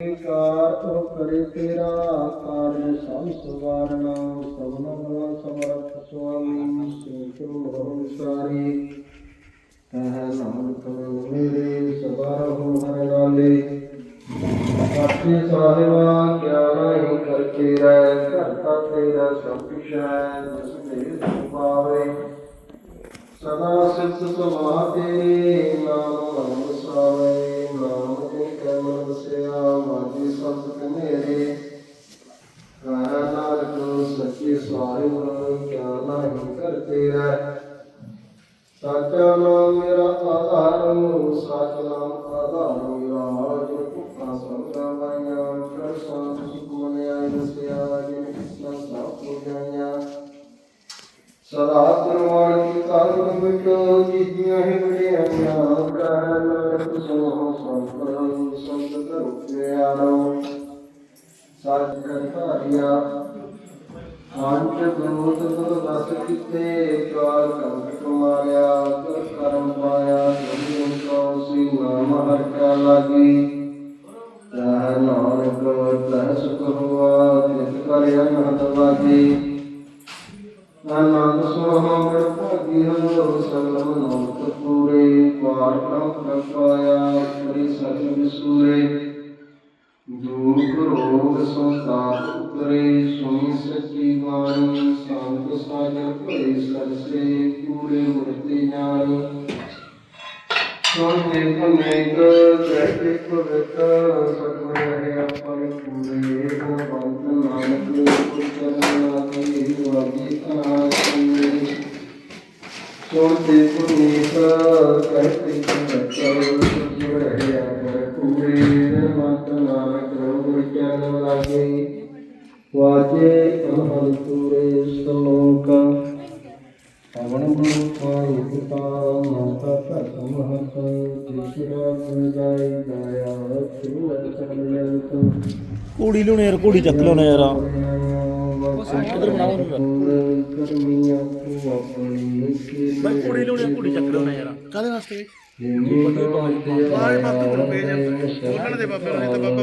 ਕਾਰ ਉਹ ਕਰੇ ਤੇਰਾ ਕਾਰਨ ਸਭ ਸਵਾਰਨਾ ਸਭਨਾ ਬਲਾ ਸਮਰਥ ਸੁਆਮੀ ਸੇਖ ਮੋਹ ਸਾਰੀ ਕਹਿ ਨਾਨਕ ਮੇਰੇ ਸਵਾਰ ਹੋ ਹਰ ਨਾਲੇ। ਆਪੇ ਸਾਹਿਬਾ ਕਿਆ ਨਹੀਂ ਕਰਕੇ ਰਹਿ ਕਰਤਾ ਤੇਰਾ ਸਭ ਕੁਛ ਹੈ, ਜਿਸ ਦੇ ਸੁਭਾਵੇ ਸਦਾ ਸਿਫਤ ਸਮਾਤੇ ਨਾਮ ਨਾਮ ਸਾਵੇ ਸੱਚੇ ਸਾਹਿਬ ਕਿਆ ਨਹੀਂ ਕਰਤੇ ਰਹਿ ਸਾਚਾ ਨਾਮ ਮੇਰਾ ਆਧਾਰ ਸਾਚ ਨਾਮ ਆਧਾਰ ਮੇਰਾ ਜੋ ਭੁੱਖਾ ਸੰਤਾ ਵਾਇਆ ਕਰ ਸਾਥ ਸੁਖ ਮਨਿਆ, ਦਸਿਆ ਜਿਨ ਕਿਸਨਾ ਸਾਪ ਹੋ ਸਦਾ ਤਰਵਾਣ ਕੀ ਕਾਰਨ ਵਿਟੋ ਜੀਜੀਆਂ ਹੀ ਬੜੀਆਂ ਕਹਿ ਸੁਨੋ ਸੰਪਰਮ ਸੰਤ ਕਰੋ ਪਿਆਰੋ ਸੱਚ ਕਰਤਾਰਿਆ ਅੰਤ ਗੋਤ ਗੁਰ ਦਸ ਕੀਤੇ ਕਾਲ ਕੰਠ ਕੁਮਾਰਿਆ ਕਰ ਕਰਮ ਪਾਇਆ ਤੁਮ ਕੋ ਸੀ ਨਾਮ ਹਰ ਕਾ ਲਾਗੀ। ਤਹ ਨਾਨਕ ਤਹ ਸੁਖ ਹੋਆ ਤਿਤ ਕਰ ਅਨਹਦ ਲਾਗੀ ਆਨੰਦ ਸੁਣੋ ਗੁਰ ਭਾਗੀ ਹੋ ਸਗਲ ਮਨੋਤ ਪੂਰੇ, ਪਾਰ ਬ੍ਰਹਮ ਪ੍ਰਪਾਇਆ ਕਰੀ ਸਚ ਵਿਸੂਰੇ। ਦੁਖ ਰੋਗ ਸੰਤਾਪ ਉਤਰੇ ਸੁਣੀ ਸੱਚੀ ਬਾਣੀ ਸੰਤ ਸਾਜਰ ਭਏ ਸਰਸੇ ਪੂਰੇ ਮੁਰਤੇ ਜਾਣੀ। ਸੁਣ ਦੇਖ ਮੇਕ ਕਹਿ ਭਗਤ ਸਤਿ ਰਹੇ ਆਪਨ ਪੂਰੇ ਹੋ ਬੰਤ ਨਾਨਕ ਚਰਨ ਲਾਗੀ ਵਾਗੀ ਆਸੀ ਸੁਣ ਦੇਖ ਮੇਕ ਕਹਿ ਭਗਤ ਸਤਿ ਰਹੇ ਵਾਜੇ ਸ਼ਲੋਕ ਪਵਨ ਪਿਤਾ ਮਾਤਾ ਜਿਸਰਾ ਸੁਰ ਕੁੜੀ ਲਿਉਣੇ ਯਾਰ ਕੁੜੀ ਚੱਕ ਲਿਉਣੇ ਯਾਰ। ਇਧਰ ਬਣਾਓ ਕਰਮੀਆਂ ਕੋ ਆਪਣੀ ਬਾਈ ਕੁੜੀ ਲਿਉਣੇ ਕੁੜੀ ਚੱਕ ਲਿਉਣੇ ਯਾਰ। ਕਾਹਦੇ ਵਾਸਤੇ? ਬਾਏ ਬਾਬੇ ਨੂੰ ਭੇਜ ਉਹਨਾਂ ਦੇ ਬਾਬੇ ਨੂੰ ਤਾਂ ਬਾਬਾ